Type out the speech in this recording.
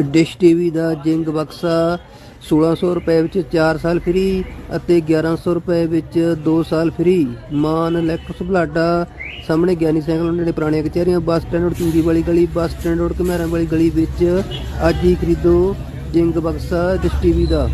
Dish TV ਦਾ Zing ਬਕਸਾ 1600 ਰੁਪਏ ਵਿੱਚ 4 ਸਾਲ ਫ੍ਰੀ ਅਤੇ 1100 ਰੁਪਏ ਵਿੱਚ 2 ਸਾਲ ਫ੍ਰੀ ਮਾਨ ਲੈਕਸ ਬਲਾਡਾ। ਸਾਹਮਣੇ ਗਿਆਨੀ ਸਾਈਕਲ ਨੇੜੇ ਪੁਰਾਣੀਆਂ ਕਚਹਿਰੀਆਂ, ਬੱਸ ਸਟੈਂਡ ਰੋਡ ਚੂੰਗੀ ਵਾਲੀ ਗਲੀ, ਬੱਸ ਸਟੈਂਡ ਰੋਡ ਘਮਿਆਰਾਂ ਵਾਲੀ ਗਲੀ ਵਿੱਚ ਅੱਜ ਹੀ ਖਰੀਦੋ ਜਿੰਗ ਬਕਸਾ ਡਿਸ਼ ਟੀਵੀ ਦਾ।